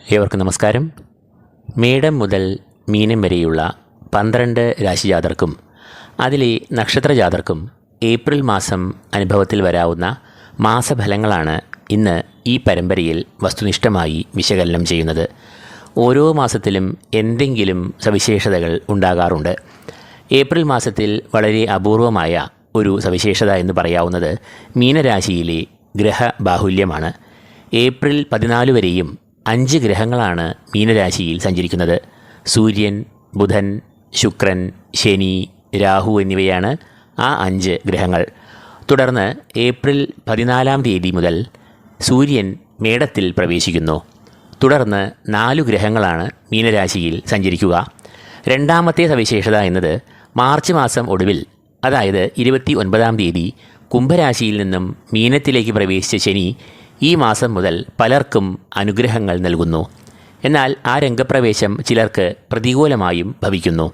ഏവർക്കും നമസ്കാരം. മേടം മുതൽ മീനം വരെയുള്ള പന്ത്രണ്ട് രാശിജാതർക്കും അതിലെ നക്ഷത്രജാതർക്കും ഏപ്രിൽ മാസം അനുഭവത്തിൽ വരാവുന്ന മാസഫലങ്ങളാണ് ഇന്ന് ഈ പരമ്പരയിൽ വസ്തുനിഷ്ഠമായി വിശകലനം ചെയ്യുന്നത്. ഓരോ മാസത്തിലും എന്തെങ്കിലും സവിശേഷതകൾ ഉണ്ടാകാറുണ്ട്. ഏപ്രിൽ മാസത്തിൽ വളരെ അപൂർവമായ ഒരു സവിശേഷത എന്ന് പറയാവുന്നത് മീനരാശിയിലെ ഗ്രഹബാഹുല്യമാണ്. ഏപ്രിൽ പതിനാല് വരെയും അഞ്ച് ഗ്രഹങ്ങളാണ് മീനരാശിയിൽ സഞ്ചരിക്കുന്നത്. സൂര്യൻ ബുധൻ ശുക്രൻ ശനി രാഹു എന്നിവയാണ് ആ അഞ്ച് ഗ്രഹങ്ങൾ. തുടർന്ന് ഏപ്രിൽ പതിനാലാം തീയതി മുതൽ സൂര്യൻ മേടത്തിൽ പ്രവേശിക്കുന്നു. തുടർന്ന് നാലു ഗ്രഹങ്ങളാണ് മീനരാശിയിൽ സഞ്ചരിക്കുക. രണ്ടാമത്തെ സവിശേഷത എന്നത് മാർച്ച് മാസം ഒടുവിൽ അതായത് ഇരുപത്തി ഒൻപതാം തീയതി കുംഭരാശിയിൽ നിന്നും മീനത്തിലേക്ക് പ്രവേശിച്ച ശനി ഈ മാസം മുതൽ പലർക്കും അനുഗ്രഹങ്ങൾ നൽകുന്നു. എന്നാൽ ആ രംഗപ്രവേശം ചിലർക്ക് പ്രതികൂലമായും ഭവിക്കുന്നു.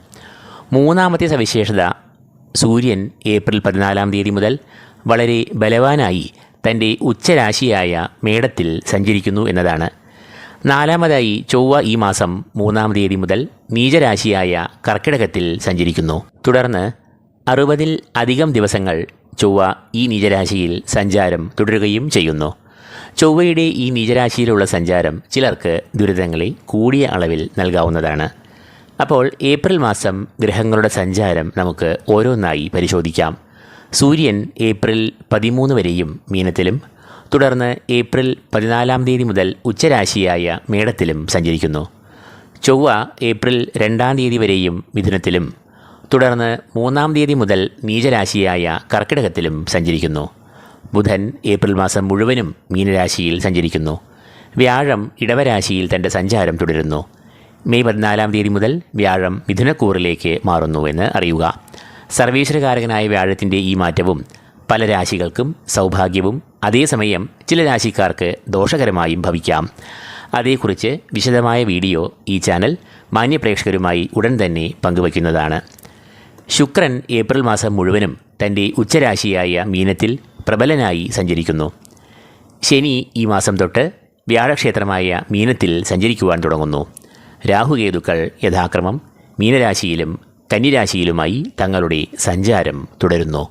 മൂന്നാമത്തെ സവിശേഷത സൂര്യൻ ഏപ്രിൽ പതിനാലാം തീയതി മുതൽ വളരെ ബലവാനായി തന്റെ ഉച്ചരാശിയായ മേടത്തിൽ സഞ്ചരിക്കുന്നു എന്നതാണ്. നാലാമതായി ചൊവ്വ ഈ മാസം മൂന്നാം തീയതി മുതൽ നീചരാശിയായ കർക്കിടകത്തിൽ സഞ്ചരിക്കുന്നു. തുടർന്ന് അറുപതിൽ അധികം ദിവസങ്ങൾ ചൊവ്വ ഈ നീചരാശിയിൽ സഞ്ചാരം തുടരുകയും ചെയ്യുന്നു. ചൊവ്വയുടെ ഈ നീചരാശിയിലുള്ള സഞ്ചാരം ചിലർക്ക് ദുരിതങ്ങളിൽ കൂടിയ അളവിൽ നൽകാവുന്നതാണ്. അപ്പോൾ ഏപ്രിൽ മാസം ഗ്രഹങ്ങളുടെ സഞ്ചാരം നമുക്ക് ഓരോന്നായി പരിശോധിക്കാം. സൂര്യൻ ഏപ്രിൽ പതിമൂന്ന് വരെയും മീനത്തിലും തുടർന്ന് ഏപ്രിൽ പതിനാലാം തീയതി മുതൽ ഉച്ചരാശിയായ മേടത്തിലും സഞ്ചരിക്കുന്നു. ചൊവ്വ ഏപ്രിൽ രണ്ടാം തീയതി വരെയും മിഥുനത്തിലും തുടർന്ന് മൂന്നാം തീയതി മുതൽ നീചരാശിയായ കർക്കിടകത്തിലും സഞ്ചരിക്കുന്നു. ബുധൻ ഏപ്രിൽ മാസം മുഴുവനും മീനരാശിയിൽ സഞ്ചരിക്കുന്നു. വ്യാഴം ഇടവരാശിയിൽ തന്റെ സഞ്ചാരം തുടരുന്നു. മെയ് പതിനാലാം തീയതി മുതൽ വ്യാഴം മിഥുനക്കൂറിലേക്ക് മാറുന്നുവെന്ന് അറിയുക. സർവീശ്വരകാരകനായ വ്യാഴത്തിന്റെ ഈ മാറ്റവും പല രാശികൾക്കും സൗഭാഗ്യവും അതേസമയം ചില രാശിക്കാർക്ക് ദോഷകരമായും ഭവിക്കാം. അതേക്കുറിച്ച് വിശദമായ വീഡിയോ ഈ ചാനൽ മാന്യപ്രേക്ഷകരുമായി ഉടൻ തന്നെ പങ്കുവയ്ക്കുന്നതാണ്. ശുക്രൻ ഏപ്രിൽ മാസം മുഴുവനും തന്റെ ഉച്ചരാശിയായ മീനത്തിൽ പ്രബലനായി സഞ്ചരിക്കുന്നു. ശനി ഈ മാസം തൊട്ട് വ്യാഴക്ഷേത്രമായ മീനത്തിൽ സഞ്ചരിക്കുവാൻ തുടങ്ങുന്നു. രാഹുകേതുക്കൾ യഥാക്രമം മീനരാശിയിലും കന്നിരാശിയിലുമായി തങ്ങളുടെ സഞ്ചാരം തുടരുന്നു.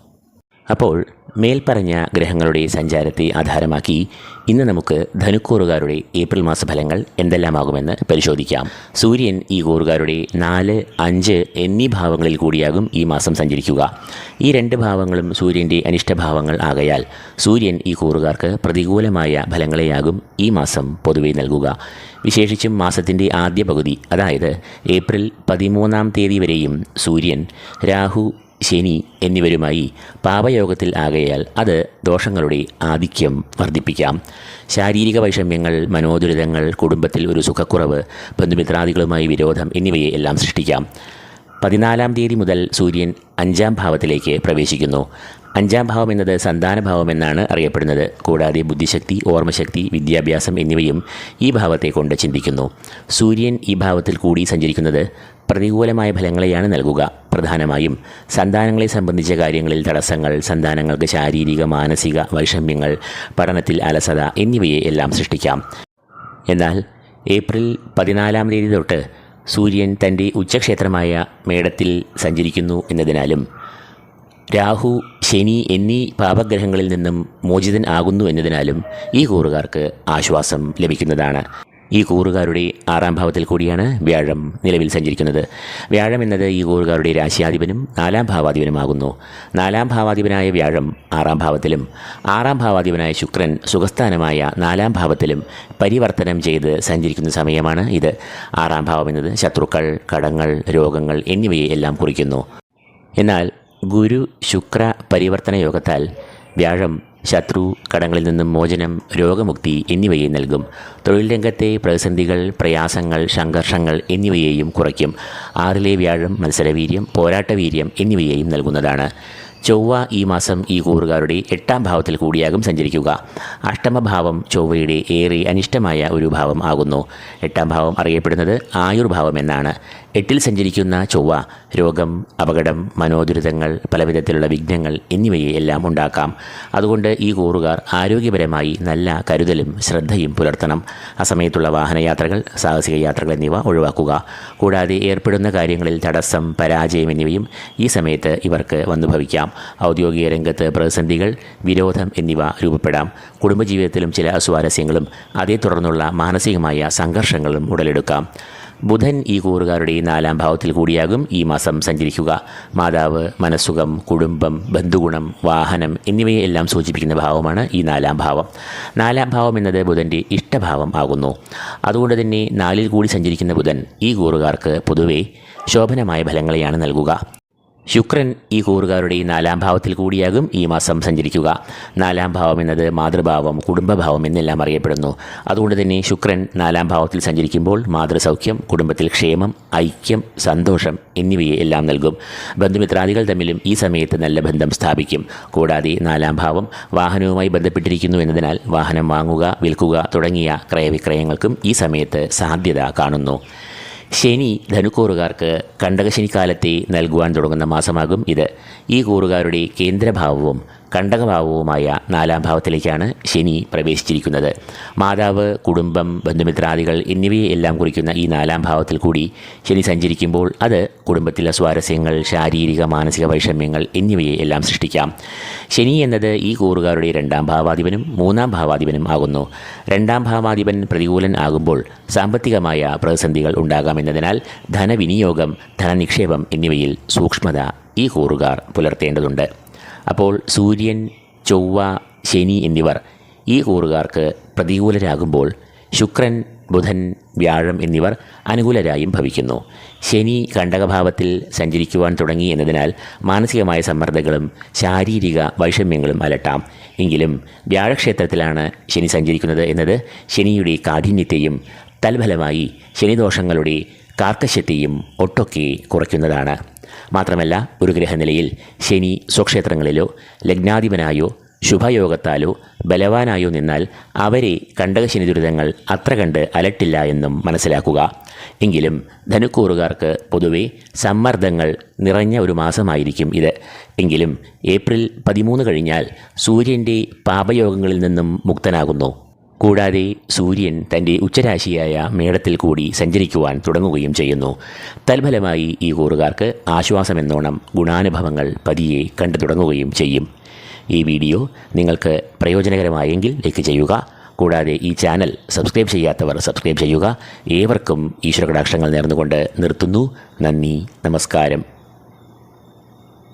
അപ്പോൾ മേൽപ്പറഞ്ഞ ഗ്രഹങ്ങളുടെ സഞ്ചാരത്തെ ആധാരമാക്കി ഇന്ന് നമുക്ക് ധനുക്കൂറുകാരുടെ ഏപ്രിൽ മാസ ഫലങ്ങൾ എന്തെല്ലാമാകുമെന്ന് പരിശോധിക്കാം. സൂര്യൻ ഈ കൂറുകാരുടെ നാല് അഞ്ച് എന്നീ ഭാവങ്ങളിൽ കൂടിയാകും ഈ മാസം സഞ്ചരിക്കുക. ഈ രണ്ട് ഭാവങ്ങളും സൂര്യന്റെ അനിഷ്ടഭാവങ്ങൾ ആകയാൽ സൂര്യൻ ഈ കൂറുകാർക്ക് പ്രതികൂലമായ ഫലങ്ങളെയാകും ഈ മാസം പൊതുവെ നൽകുക. വിശേഷിച്ചും മാസത്തിന്റെ ആദ്യ പകുതി അതായത് ഏപ്രിൽ പതിമൂന്നാം തീയതി വരെയും സൂര്യൻ രാഹു ശനി എന്നിവരുമായി പാപയോഗത്തിൽ ആകയാൽ അത് ദോഷങ്ങളുടെ ആധിക്യം വർദ്ധിപ്പിക്കാം. ശാരീരിക വൈഷമ്യങ്ങൾ മനോദുരിതങ്ങൾ കുടുംബത്തിൽ ഒരു സുഖക്കുറവ് ബന്ധുമിത്രാദികളുമായി വിരോധം എന്നിവയെ എല്ലാം സൃഷ്ടിക്കാം. പതിനാലാം തീയതി മുതൽ സൂര്യൻ അഞ്ചാം ഭാവത്തിലേക്ക് പ്രവേശിക്കുന്നു. അഞ്ചാം ഭാവം എന്നത് സന്താനഭാവം എന്നാണ് അറിയപ്പെടുന്നത്. കൂടാതെ ബുദ്ധിശക്തി ഓർമ്മശക്തി വിദ്യാഭ്യാസം എന്നിവയും ഈ ഭാവത്തെ കൊണ്ട് ചിന്തിക്കുന്നു. സൂര്യൻ ഈ ഭാവത്തിൽ കൂടി സഞ്ചരിക്കുന്നത് പ്രതികൂലമായ ഫലങ്ങളെയാണ് നൽകുക. പ്രധാനമായും സന്താനങ്ങളെ സംബന്ധിച്ച കാര്യങ്ങളിൽ തടസ്സങ്ങൾ സന്താനങ്ങൾക്ക് ശാരീരിക മാനസിക വൈഷമ്യങ്ങൾ പഠനത്തിൽ അലസത എന്നിവയെ എല്ലാം സൃഷ്ടിക്കാം. എന്നാൽ ഏപ്രിൽ പതിനാലാം തീയതി തൊട്ട് സൂര്യൻ തന്റെ ഉച്ചക്ഷേത്രമായ മേടത്തിൽ സഞ്ചരിക്കുന്നു എന്നതിനാലും രാഹു ശനി എന്നീ പാപഗ്രഹങ്ങളിൽ നിന്നും മോചിതൻ ആകുന്നു എന്നതിനാലും ഈ കൂറുകാർക്ക് ആശ്വാസം ലഭിക്കുന്നതാണ്. ഈ കൂറുകാരുടെ ആറാം ഭാവത്തിൽ കൂടിയാണ് വ്യാഴം നിലവിൽ സഞ്ചരിക്കുന്നത്. വ്യാഴം എന്നത് ഈ കൂറുകാരുടെ രാശിയാധിപനും നാലാം ഭാവാധിപനുമാകുന്നു. നാലാം ഭാവാധിപനായ വ്യാഴം ആറാം ഭാവത്തിലും ആറാം ഭാവാധിപനായ ശുക്രൻ സുഖസ്ഥാനമായ നാലാം ഭാവത്തിലും പരിവർത്തനം ചെയ്ത് സഞ്ചരിക്കുന്ന സമയമാണ് ഇത്. ആറാം ഭാവം എന്നത് ശത്രുക്കൾ കടങ്ങൾ രോഗങ്ങൾ എന്നിവയെ എല്ലാം കുറിക്കുന്നു. എന്നാൽ ഗുരു ശുക്ര പരിവർത്തന യോഗത്താൽ വ്യാഴം ശത്രു കടങ്ങളിൽ നിന്നും മോചനം രോഗമുക്തി എന്നിവയെ നൽകും. തൊഴിൽ രംഗത്തെ പ്രതിസന്ധികൾ പ്രയാസങ്ങൾ സംഘർഷങ്ങൾ എന്നിവയെയും കുറയ്ക്കും. ആറിലെ വ്യാഴം മത്സരവീര്യം പോരാട്ടവീര്യം എന്നിവയെയും നൽകുന്നതാണ്. ചൊവ്വ ഈ മാസം ഈ കൂറുകാരുടെ എട്ടാം ഭാവത്തിൽ കൂടിയാകും സഞ്ചരിക്കുക. അഷ്ടമഭാവം ചൊവ്വയുടെ ഏറെ അനിഷ്ടമായ ഒരു ഭാവം ആകുന്നു. എട്ടാം ഭാവം അറിയപ്പെടുന്നത് ആയുർഭാവം എന്നാണ്. എട്ടിൽ സഞ്ചരിക്കുന്ന ചൊവ്വ രോഗം അപകടം മനോദുരിതങ്ങൾ പലവിധത്തിലുള്ള വിഘ്നങ്ങൾ എന്നിവയെ എല്ലാം ഉണ്ടാക്കാം. അതുകൊണ്ട് ഈ കൂറുകാർ ആരോഗ്യപരമായി നല്ല കരുതലും ശ്രദ്ധയും പുലർത്തണം. ആ സമയത്തുള്ള വാഹനയാത്രകൾ സാഹസിക യാത്രകൾ എന്നിവ ഒഴിവാക്കുക. കൂടാതെ ഏർപ്പെടുന്ന കാര്യങ്ങളിൽ തടസ്സം പരാജയം എന്നിവയും ഈ സമയത്ത് ഇവർക്ക് വന്നു ഭവിക്കാം ഔദ്യോഗിക രംഗത്ത് പ്രതിസന്ധികൾ വിരോധം എന്നിവ രൂപപ്പെടാം. കുടുംബജീവിതത്തിലും ചില അസ്വാരസ്യങ്ങളും അതേ തുടർന്നുള്ള മാനസികമായ സംഘർഷങ്ങളും ഉടലെടുക്കാം. ബുധൻ ഈ കൂറുകാരുടെ നാലാം ഭാവത്തിൽ കൂടിയാകും ഈ മാസം സഞ്ചരിക്കുക. മാതാവ് മനസ്സുഖം കുടുംബം ബന്ധുഗുണം വാഹനം എന്നിവയെല്ലാം സൂചിപ്പിക്കുന്ന ഭാവമാണ് ഈ നാലാം ഭാവം. നാലാം ഭാവം എന്നത് ബുധന്റെ ഇഷ്ടഭാവം ആകുന്നു. അതുകൊണ്ട് തന്നെ നാലിൽ കൂടി സഞ്ചരിക്കുന്ന ബുധൻ ഈ കൂറുകാർക്ക് പൊതുവെ ശോഭനമായ ഫലങ്ങളെയാണ് നൽകുക. ശുക്രൻ ഈ കൂറുകാരുടെ ഈ നാലാം ഭാവത്തിൽ കൂടിയാകും ഈ മാസം സഞ്ചരിക്കുക. നാലാം ഭാവം എന്നത് മാതൃഭാവം കുടുംബഭാവം എന്നെല്ലാം അറിയപ്പെടുന്നു. അതുകൊണ്ട് തന്നെ ശുക്രൻ നാലാം ഭാവത്തിൽ സഞ്ചരിക്കുമ്പോൾ മാതൃസൗഖ്യം കുടുംബത്തിൽ ക്ഷേമം ഐക്യം സന്തോഷം എന്നിവയെ എല്ലാം നൽകും. ബന്ധുമിത്രാദികൾ തമ്മിലും ഈ സമയത്ത് നല്ല ബന്ധം സ്ഥാപിക്കും. കൂടാതെ നാലാം ഭാവം വാഹനവുമായി ബന്ധപ്പെട്ടിരിക്കുന്നു എന്നതിനാൽ വാഹനം വാങ്ങുക വിൽക്കുക തുടങ്ങിയ ക്രയവിക്രയങ്ങൾക്കും ഈ സമയത്ത് സാധ്യത കാണുന്നു. ശനി ധനുക്കൂറുകാർക്ക് കണ്ടകശനിക്കാലത്തെ നൽകുവാൻ തുടങ്ങുന്ന മാസമാകും ഇത്. ഈ കൂറുകാരുടെ കേന്ദ്രഭാവവും കണ്ടകഭാവവുമായ നാലാം ഭാവത്തിലേക്കാണ് ശനി പ്രവേശിച്ചിരിക്കുന്നത്. മാതാവ് കുടുംബം ബന്ധുമിത്രാദികൾ എന്നിവയെ എല്ലാം കുറിക്കുന്ന ഈ നാലാം ഭാവത്തിൽ കൂടി ശനി സഞ്ചരിക്കുമ്പോൾ അത് കുടുംബത്തിലെ സ്വാരസ്യങ്ങൾ ശാരീരിക മാനസിക വൈഷമ്യങ്ങൾ എന്നിവയെ എല്ലാം സൃഷ്ടിക്കാം. ശനി എന്നത് ഈ കൂറുകാരുടെ രണ്ടാം ഭാവാധിപനും മൂന്നാം ഭാവാധിപനും ആകുന്നു. രണ്ടാം ഭാവാധിപൻ പ്രതികൂലൻ ആകുമ്പോൾ സാമ്പത്തികമായ പ്രതിസന്ധികൾ ഉണ്ടാകാമെന്നതിനാൽ ധനവിനിയോഗം ധനനിക്ഷേപം എന്നിവയിൽ സൂക്ഷ്മത ഈ കൂറുകാർ പുലർത്തേണ്ടതുണ്ട്. അപ്പോൾ സൂര്യൻ ചൊവ്വ ശനി എന്നിവർ ഈ കൂറുകാർക്ക് പ്രതികൂലരാകുമ്പോൾ ശുക്രൻ ബുധൻ വ്യാഴം എന്നിവർ അനുകൂലരായും ഭവിക്കുന്നു. ശനി കണ്ടകഭാവത്തിൽ സഞ്ചരിക്കുവാൻ തുടങ്ങി എന്നതിനാൽ മാനസികമായ സമ്മർദ്ദങ്ങളും ശാരീരിക വൈഷമ്യങ്ങളും അലട്ടാം. എങ്കിലും വ്യാഴക്ഷേത്രത്തിലാണ് ശനി സഞ്ചരിക്കുന്നത് എന്നത് ശനിയുടെ കാഠിന്യത്തെയും തൽഫലമായി ശനിദോഷങ്ങളുടെ കാർക്കശ്യത്തെയും ഒട്ടൊക്കെ കുറയ്ക്കുന്നതാണ്. മാത്രമല്ല ഒരു ഗ്രഹനിലയിൽ ശനി സ്വക്ഷേത്രങ്ങളിലോ ലഗ്നാധിപനായോ ശുഭയോഗത്താലോ ബലവാനായോ നിന്നാൽ അവരെ കണ്ടകശനി ദുരിതങ്ങൾ അത്ര കണ്ട് അലട്ടില്ല എന്നും മനസ്സിലാക്കുക. എങ്കിലും ധനുക്കൂറുകാർക്ക് പൊതുവെ സമ്മർദ്ദങ്ങൾ നിറഞ്ഞ ഒരു മാസമായിരിക്കും ഇത്. എങ്കിലും ഏപ്രിൽ പതിമൂന്ന് കഴിഞ്ഞാൽ സൂര്യന്റെ പാപയോഗങ്ങളിൽ നിന്നും മുക്തനാകുന്നു. കൂടാതെ സൂര്യൻ തന്റെ ഉച്ചരാശിയായ മേടത്തിൽ കൂടി സഞ്ചരിക്കുവാൻ തുടങ്ങുകയും ചെയ്യുന്നു. തൽഫലമായി ഈ കൂറുകാർക്ക് ആശ്വാസമെന്നോണം ഗുണാനുഭവങ്ങൾ പതിയെ കണ്ടു തുടങ്ങുകയും ചെയ്യും. ഈ വീഡിയോ നിങ്ങൾക്ക് പ്രയോജനകരമായെങ്കിൽ ലൈക്ക് ചെയ്യുക. കൂടാതെ ഈ ചാനൽ സബ്സ്ക്രൈബ് ചെയ്യാത്തവർ സബ്സ്ക്രൈബ് ചെയ്യുക. ഏവർക്കും ഈശ്വര കടാക്ഷങ്ങൾ നേർന്നുകൊണ്ട് നിർത്തുന്നു. നന്ദി നമസ്കാരം.